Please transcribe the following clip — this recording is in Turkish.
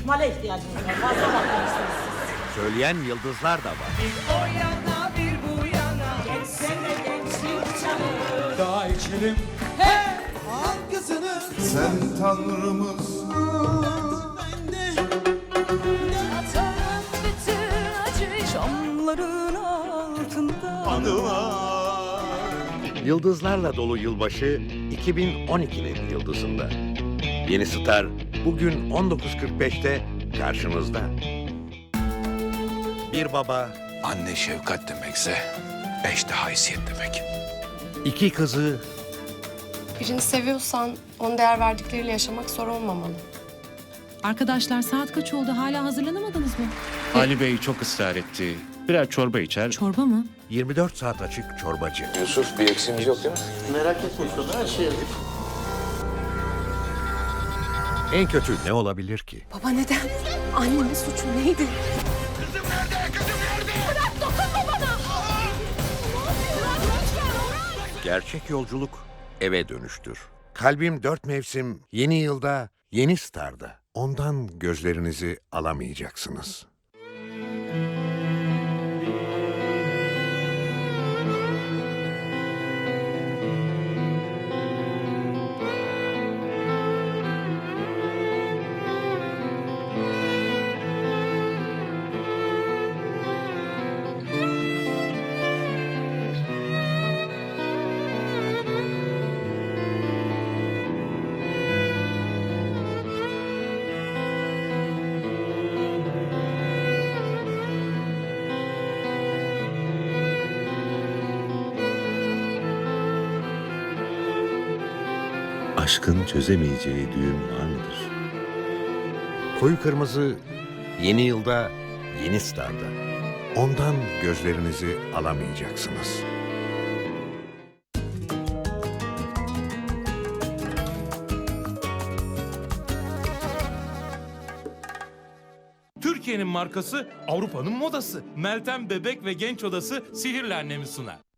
ihmale ihtiyacınız var. Fazla bakmışsınız siz. Söyleyen yıldızlar da var. O yana bir bu yana. Geçsene gençlik çağı. Daha içelim. Sen Atarım bütün acıyı Şamların altında. Yıldızlarla dolu yılbaşı 2012'nin yıldızında. Yeni Star bugün 19.45'te karşınızda. Bir baba, Anne şefkat demekse eş de haysiyet demek. iki kızı, Birini seviyorsan onu değer verdikleriyle yaşamak zor olmamalı. Arkadaşlar saat kaç oldu? Hala hazırlanamadınız mı? Ali Bey çok ısrar etti. Birer çorba içer. Çorba mı? 24 saat açık çorbacı. Yusuf bir eksiğimiz yok değil mi? En kötü ne olabilir ki? Baba neden? Annemin suçu neydi? Gerçek yolculuk eve dönüştür. Kalbim dört mevsim yeni yılda yeni Star'da. Ondan gözlerinizi alamayacaksınız. Aşkın çözemeyeceği düğüm var mıdır? Koyu kırmızı yeni yılda yeni Star'da. Ondan gözlerinizi alamayacaksınız. Türkiye'nin markası Avrupa'nın modası. Meltem Bebek ve Genç Odası Sihirli Annemi sunar.